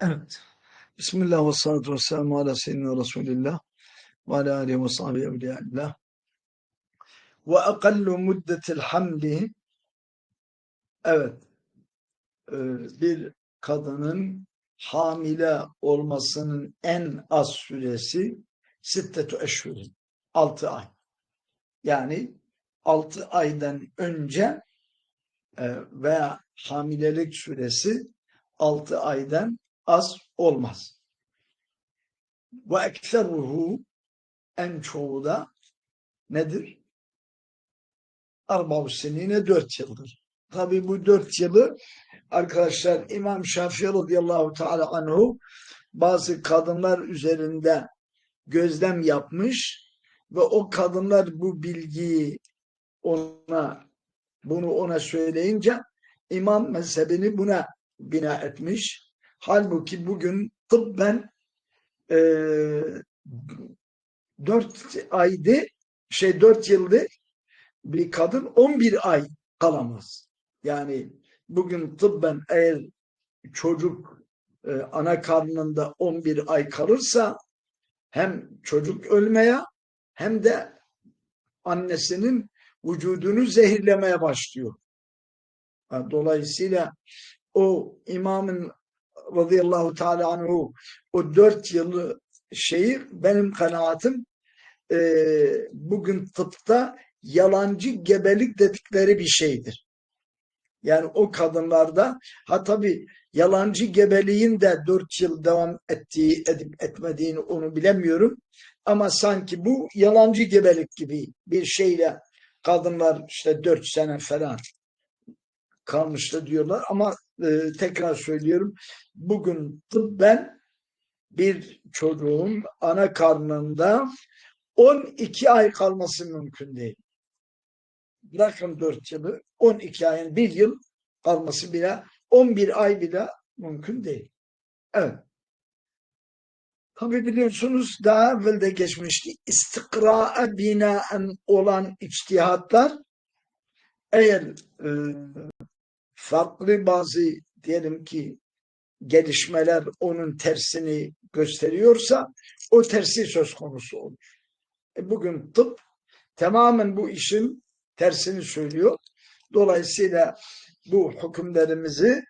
Evet. Bismillah ve salatu ve selamu ala seyyidina Resulillah ve ala aleyhi ve sahibi evliyaillah. Ve akallu muddetil hamli evet e, bir kadının hamile olmasının en az süresi sittetu eşhurin. Altı ay. Yani altı aydan önce e, veya hamilelik süresi altı aydan az olmaz. Ve ekseruhu en çoğu da nedir? Arbav senine dört yıldır. Tabi bu dört yılı arkadaşlar İmam Şafii radıyallahu teala anhu bazı kadınlar üzerinde gözlem yapmış ve o kadınlar bu bilgiyi ona bunu ona söyleyince imam mezhebini buna bina etmiş. Halbuki bugün tıbben e, dört aydı şey dört yıldı bir kadın on bir ay kalamaz. Yani bugün tıbben eğer çocuk e, ana karnında on bir ay kalırsa hem çocuk ölmeye hem de annesinin vücudunu zehirlemeye başlıyor. Dolayısıyla o imamın radıyallahu teala anhu o dört yılı şeyi benim kanaatim e, bugün tıpta yalancı gebelik dedikleri bir şeydir. Yani o kadınlarda ha tabi yalancı gebeliğin de dört yıl devam ettiği edip etmediğini onu bilemiyorum. Ama sanki bu yalancı gebelik gibi bir şeyle kadınlar işte dört sene falan kalmıştı diyorlar. Ama e, tekrar söylüyorum bugün tıbben bir çocuğun ana karnında 12 ay kalması mümkün değil. Bırakın 4 yılı 12 ayın bir yıl kalması bile 11 ay bile mümkün değil. Evet. Tabi biliyorsunuz daha evvel de geçmişti. İstikra'a binaen olan içtihatlar eğer e, farklı bazı diyelim ki gelişmeler onun tersini gösteriyorsa o tersi söz konusu olur. E bugün tıp tamamen bu işin tersini söylüyor. Dolayısıyla bu hükümlerimizi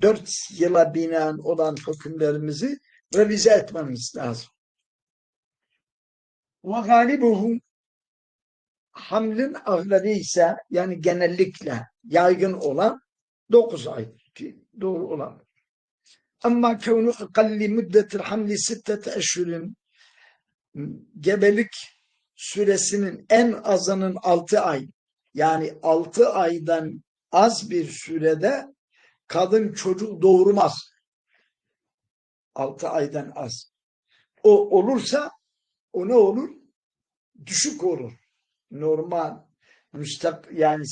dört yıla binaen olan hükümlerimizi revize etmemiz lazım. Ve galibuhu hamlin ağları ise yani genellikle yaygın olan dokuz ay ki doğru olan. Ama kevnu akalli müddetil hamli sittete eşhurin gebelik süresinin en azının altı ay yani altı aydan az bir sürede kadın çocuk doğurmaz. Altı aydan az. O olursa o ne olur? Düşük olur. Normal müstak yani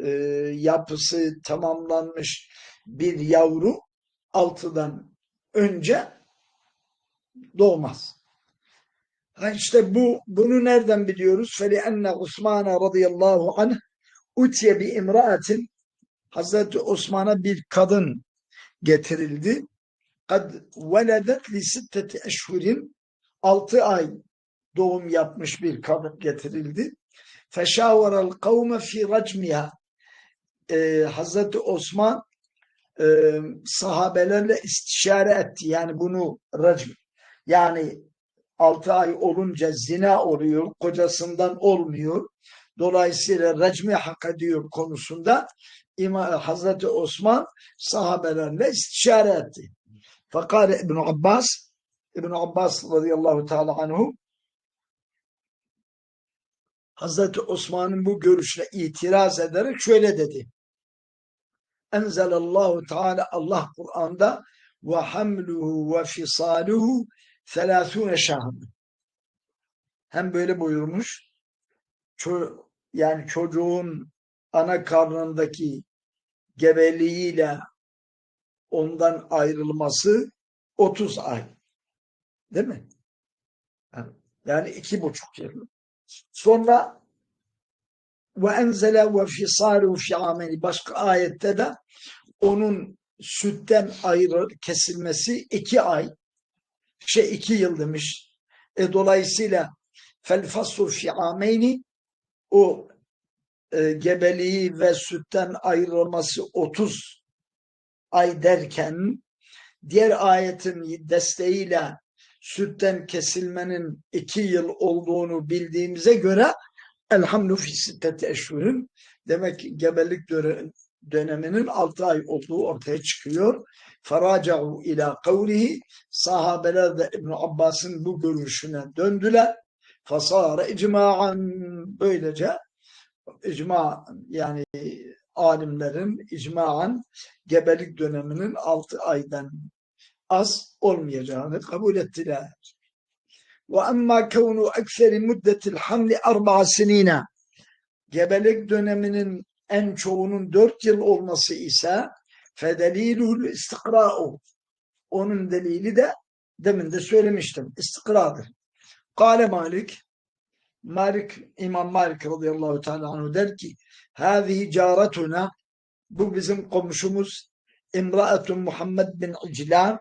e, yapısı tamamlanmış bir yavru altıdan önce doğmaz. Ha işte bu bunu nereden biliyoruz? Feli enne Osman radıyallahu anh utiye bi imraatin Hazreti Osman'a bir kadın getirildi. Kad veledet li sitteti eşhurin altı ay doğum yapmış bir kadın getirildi. Feşaveral kavme fi racmiha ee, Hazreti Osman e, sahabelerle istişare etti. Yani bunu racm yani altı ay olunca zina oluyor, kocasından olmuyor. Dolayısıyla racmi hak ediyor konusunda İmam Hazreti Osman sahabelerle istişare etti. Fakat İbn Abbas İbn Abbas radıyallahu teala anhu Hazreti Osman'ın bu görüşüne itiraz ederek şöyle dedi. Enzelallahu Teala Allah Kur'an'da ve hamluhu ve fisaluhu selâsûne şahın. Hem böyle buyurmuş. Ço yani çocuğun ana karnındaki gebeliğiyle ondan ayrılması 30 ay. Değil mi? Yani iki buçuk yıl. Sonra ve enzele ve fisalu fi ameli başka ayette de onun sütten ayrı kesilmesi iki ay, şey iki yıl demiş. E, dolayısıyla fel faslu fi ameyni o e, gebeliği ve sütten ayrılması 30 ay derken diğer ayetin desteğiyle sütten kesilmenin iki yıl olduğunu bildiğimize göre elhamdü fi sitteti eşhurin demek ki gebelik döneminin altı ay olduğu ortaya çıkıyor. Faraca'u ila kavlihi sahabeler de İbn Abbas'ın bu görüşüne döndüler. Fasara icma'an böylece icma yani alimlerin icmaen gebelik döneminin altı aydan az olmayacağını kabul ettiler. Ve emma kevnu ekseri müddetil hamli arba'a sinine gebelik döneminin en çoğunun dört yıl olması ise fedelilul istikra'u onun delili de demin de söylemiştim istikradır. Kale Malik Malik İmam Malik radıyallahu teala anhu der ki Hâzihi caretuna bu bizim komşumuz İmraetun Muhammed bin İclan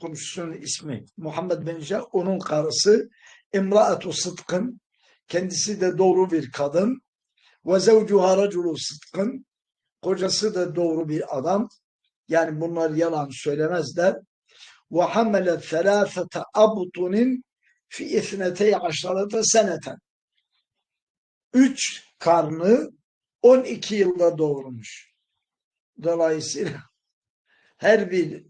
komşusunun ismi Muhammed bin İclan onun karısı İmraetu Sıtkın kendisi de doğru bir kadın. Ve zevcuha raculu sıtkın kocası da doğru bir adam. Yani bunlar yalan söylemezler. Ve hamele thelâfete abtunin fi isnetey aşarete seneten. Üç karnı 12 yılda doğurmuş. Dolayısıyla her bir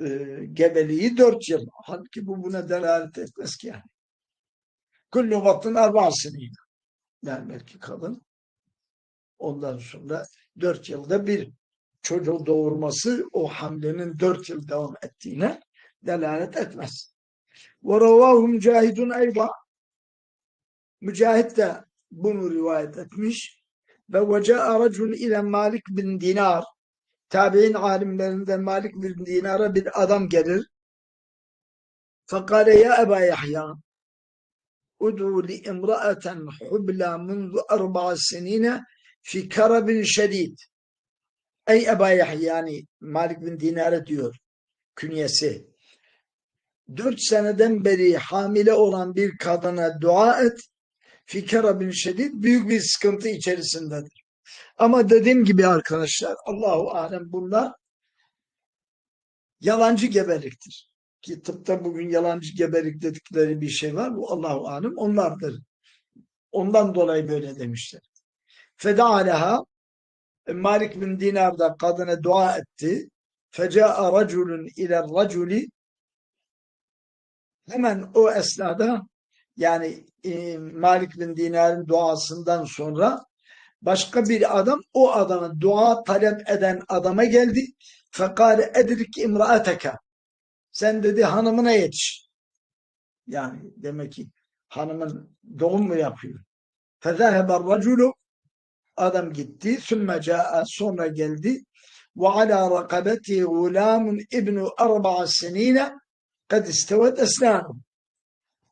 e, gebeliği dört yıl. Halbuki bu buna delalet etmez ki yani. Kullu batın arbasını yani belki kadın ondan sonra dört yılda bir çocuğu doğurması o hamlenin dört yıl devam ettiğine delalet etmez. Ve ravahu mücahidun eyba Mücahit de bunu rivayet etmiş. Ve veca'a racun ile Malik bin Dinar tabi'in alimlerinden Malik bin Dinar'a bir adam gelir. Fekale ya Eba Yahya ud'u li imra'aten hubla munzu arba'a senine fi karabin şedid. Ey Eba Yahya yani Malik bin Dinar'a diyor künyesi. Dört seneden beri hamile olan bir kadına dua et fikara bin şedid büyük bir sıkıntı içerisindedir. Ama dediğim gibi arkadaşlar Allahu alem bunlar yalancı gebeliktir. Ki tıpta bugün yalancı gebelik dedikleri bir şey var. Bu Allahu alem onlardır. Ondan dolayı böyle demişler. Feda aleha Malik bin Dinar da kadına dua etti. Feca'a raculun ile raculi hemen o esnada yani e, Malik bin Dinar'ın duasından sonra başka bir adam o adamı dua talep eden adama geldi. Fekale edrik imraateka. Sen dedi hanımına yetiş. Yani demek ki hanımın doğum mu yapıyor? Fezaheber raculu adam gitti. Sümme ca'a sonra geldi. Ve ala rakabeti gulamun ibnu arba'a senine kad istevet esnanum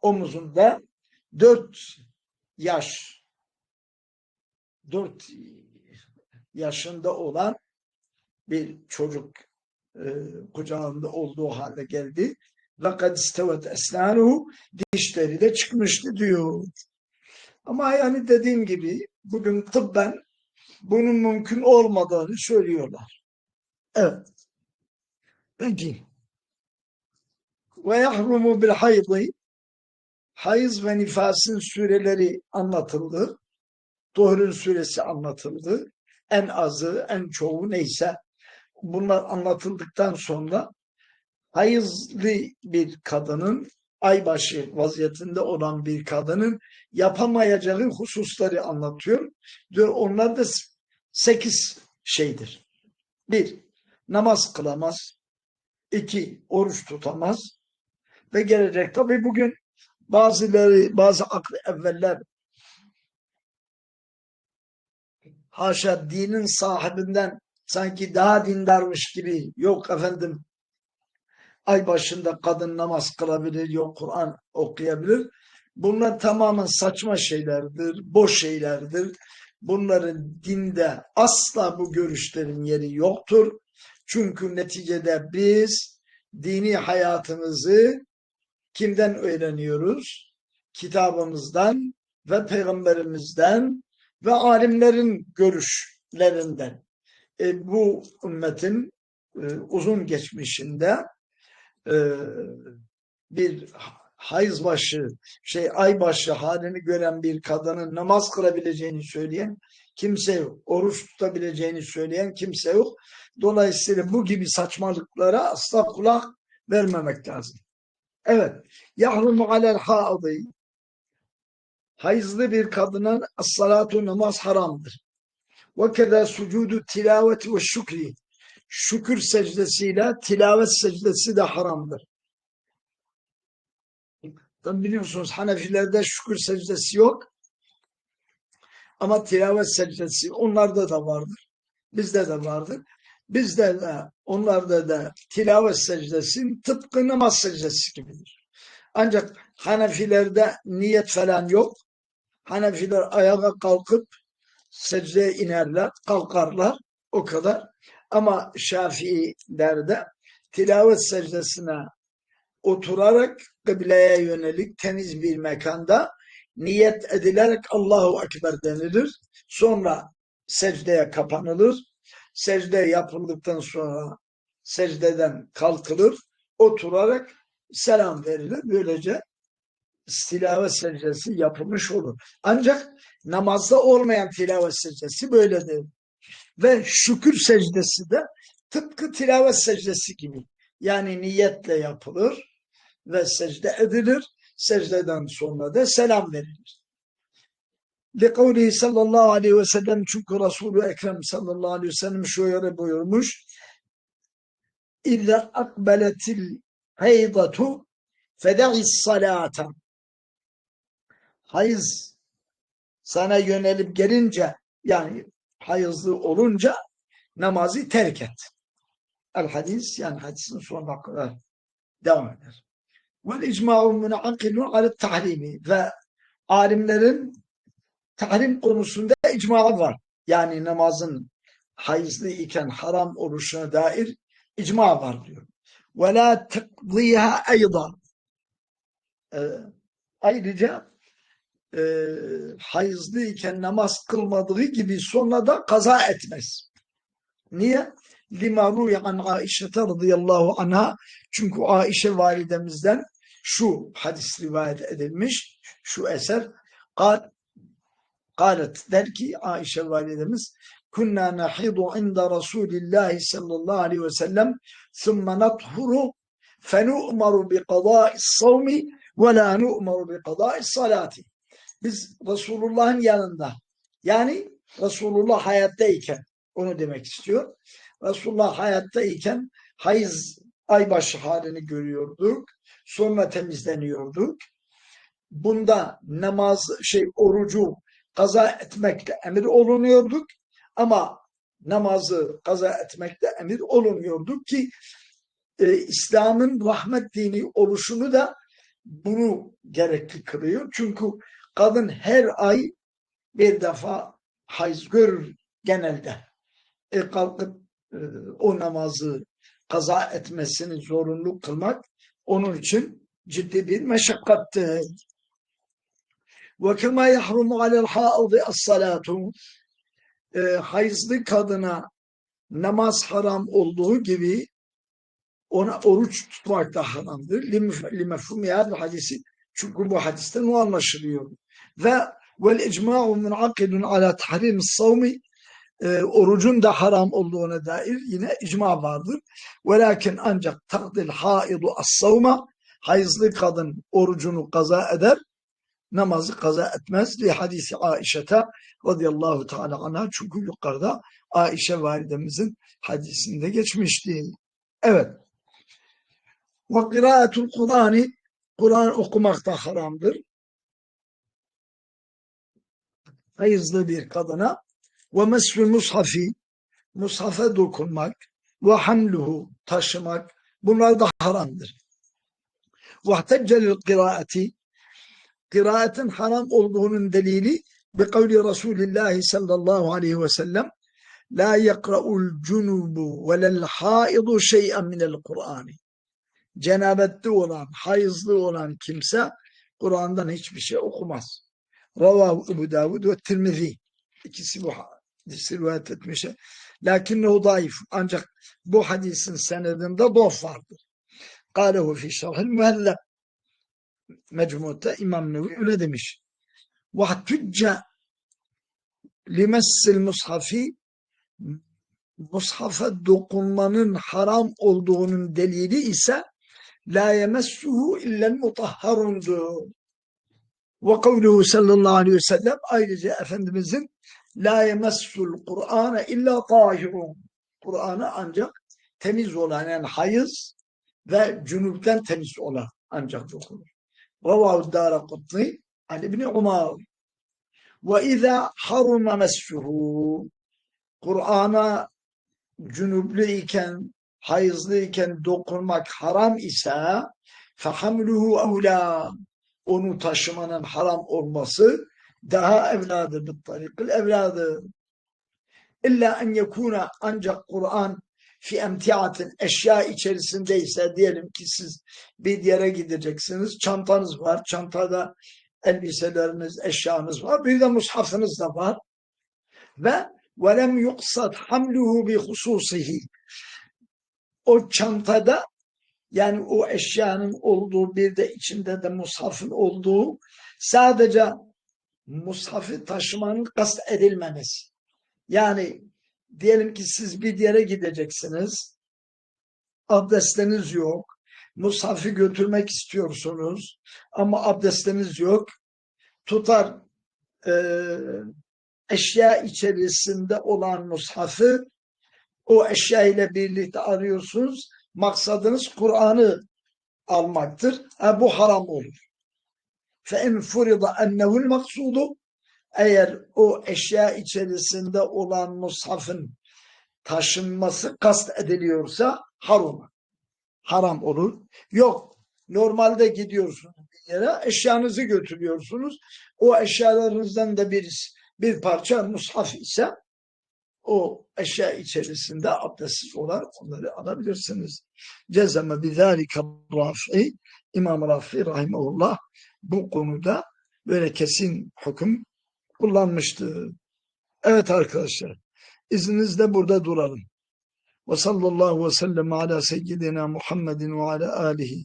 omuzunda dört yaş dört yaşında olan bir çocuk e, kucağında olduğu halde geldi. Fakat istevet esnanuhu dişleri de çıkmıştı diyor. Ama yani dediğim gibi bugün tıbben bunun mümkün olmadığını söylüyorlar. Evet. Peki. Ve yahrumu bil haydi hayız ve nifasın süreleri anlatıldı. Doğrun süresi anlatıldı. En azı, en çoğu neyse bunlar anlatıldıktan sonra hayızlı bir kadının aybaşı vaziyetinde olan bir kadının yapamayacağı hususları anlatıyor. Diyor onlar da sekiz şeydir. Bir, namaz kılamaz. İki, oruç tutamaz. Ve gelecek tabi bugün Bazıları, bazı aklı evveller haşa dinin sahibinden sanki daha dindarmış gibi yok efendim ay başında kadın namaz kılabilir, yok Kur'an okuyabilir. Bunlar tamamen saçma şeylerdir, boş şeylerdir. Bunların dinde asla bu görüşlerin yeri yoktur. Çünkü neticede biz dini hayatımızı kimden öğreniyoruz? Kitabımızdan ve peygamberimizden ve alimlerin görüşlerinden. E, bu ümmetin e, uzun geçmişinde e, bir hayız başı, şey ay başı halini gören bir kadının namaz kılabileceğini söyleyen kimse yok. Oruç tutabileceğini söyleyen kimse yok. Dolayısıyla bu gibi saçmalıklara asla kulak vermemek lazım. Evet. Yahrumu alel haidi. Hayızlı bir kadına salatu namaz haramdır. Ve keda sucudu tilaveti ve şükri. Şükür secdesiyle tilavet secdesi de haramdır. Tabi biliyorsunuz Hanefilerde şükür secdesi yok. Ama tilavet secdesi onlarda da vardır. Bizde de vardır. Bizde de onlarda da tilavet secdesi tıpkı namaz secdesi gibidir. Ancak Hanefilerde niyet falan yok. Hanefiler ayağa kalkıp secdeye inerler, kalkarlar. O kadar. Ama Şafiilerde tilavet secdesine oturarak kıbleye yönelik temiz bir mekanda niyet edilerek Allahu Ekber denilir. Sonra secdeye kapanılır. Secde yapıldıktan sonra secdeden kalkılır. Oturarak selam verilir. Böylece tilavet secdesi yapılmış olur. Ancak namazda olmayan tilavet secdesi böyledir. Ve şükür secdesi de tıpkı tilavet secdesi gibi. Yani niyetle yapılır ve secde edilir. Secdeden sonra da selam verilir. Likavlihi sallallahu aleyhi ve sellem çünkü Resulü Ekrem sallallahu aleyhi ve sellem şöyle buyurmuş. İlla akbeletil heydatu fede'is salata. Hayız sana yönelip gelince yani hayızlı olunca namazı terk et. El hadis yani hadisin sonuna kadar devam eder. Vel icma'u münakilun alet tahrimi ve alimlerin tahrim konusunda icma var. Yani namazın hayızlı iken haram oluşuna dair icma var diyor. Ve la tekziha eydan. Ee, ayrıca e, hayızlıyken namaz kılmadığı gibi sonra da kaza etmez. Niye? Lima an Aişe'te radıyallahu anha. Çünkü Aişe validemizden şu hadis rivayet edilmiş, şu eser. Kal, kalet der ki Aişe validemiz Kunna nahidu inda Rasulillahi sallallahu aleyhi ve sellem thumma nathuru fenu'maru bi kadâi savmi ve la nu'maru bi kadâi salati biz Resulullah'ın yanında yani Resulullah hayattayken onu demek istiyor. Resulullah hayattayken hayız aybaşı halini görüyorduk. Sonra temizleniyorduk. Bunda namaz şey orucu kaza etmekle emir olunuyorduk ama namazı kaza etmekle emir olunuyorduk ki e, İslam'ın rahmet dini oluşunu da bunu gerekli kılıyor. Çünkü kadın her ay bir defa hayız görür genelde. E kalkıp e, o namazı kaza etmesini zorunlu kılmak onun için ciddi bir. Ve kema yahrumu alel haidi as-salatu e, hayızlı kadına namaz haram olduğu gibi ona oruç tutmak da haramdır. Ya bu hadisi çünkü bu hadisten o anlaşılıyor. Ve vel icma'u munakidun ala tahrim savmi e, orucun da haram olduğuna dair yine icma vardır. Velakin ancak takdil haidu as-savma hayızlı kadın orucunu kaza eder namazı kaza etmez. Li hadisi Aişe'te radıyallahu teala anha çünkü yukarıda Aişe validemizin hadisinde geçmişti. Evet. Ve kıraatul Kur'an'ı Kur'an okumak da haramdır. Hayızlı bir kadına ve meslü mushafi mushafe dokunmak ve hamluhu taşımak bunlar da haramdır. Vahteccelil kıraati kıraatin haram olduğunun delili bi kavli Resulullah sallallahu aleyhi ve sellem la yekra'ul cunubu velel haidu şey'en minel Kur'ani cenabette olan, hayızlı olan kimse Kur'an'dan hiçbir şey okumaz. Ravahu Ebu Davud ve Tirmizi. İkisi bu hadisi rivayet etmişler. Lakinnehu zayıf. Ancak bu hadisin senedinde dof vardır. Kâlehu fi şerhil mühelleb. Mecmu'da İmam Nevi öyle demiş. Ve tücce limessil mushafi mushafa dokunmanın haram olduğunun delili ise la yemessuhu illel mutahharundu. Ve kavluhu sallallahu aleyhi ve sellem ayrıca Efendimizin la yemessul Kur'ane illa tahirun. Kur'an'ı ancak temiz olan yani hayız ve cünüpten temiz olan ancak dokunur. Ravahu Dara Kutni an İbni Umar. Ve izâ haruma messuhu. Kur'an'a cünüplü iken, hayızlı iken dokunmak haram ise fehamluhu evlâ. Onu taşımanın haram olması daha evladı bir tarikil evladı. İlla en yekuna ancak Kur'an fi emtiatin eşya içerisindeyse diyelim ki siz bir yere gideceksiniz. Çantanız var. Çantada elbiseleriniz, eşyanız var. Bir de mushafınız da var. Ve velem yuksad hamluhu bi hususihi. O çantada yani o eşyanın olduğu bir de içinde de mushafın olduğu sadece mushafı taşımanın kast edilmemesi. Yani diyelim ki siz bir yere gideceksiniz. Abdestiniz yok. Mushafı götürmek istiyorsunuz. Ama abdestiniz yok. Tutar e, eşya içerisinde olan mushafı o eşya ile birlikte arıyorsunuz. Maksadınız Kur'an'ı almaktır. Ha, bu haram olur. فَاِنْ فُرِضَ اَنَّهُ الْمَقْصُودُ Eğer o eşya içerisinde olan mushafın taşınması kast ediliyorsa haram. Haram olur. Yok. Normalde gidiyorsunuz bir yere eşyanızı götürüyorsunuz. O eşyalarınızdan da bir, bir parça mushaf ise o eşya içerisinde abdestsiz olarak onları alabilirsiniz. Cezeme bizâlike rafi İmam Rafi rahimahullah bu konuda böyle kesin hüküm kullanmıştı. Evet arkadaşlar izninizle burada duralım. Ve sallallahu ve sellem ala seyyidina Muhammedin ve ala alihi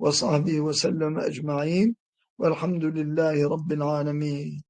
ve sahbihi ve sellem ecma'in velhamdülillahi rabbil alemin.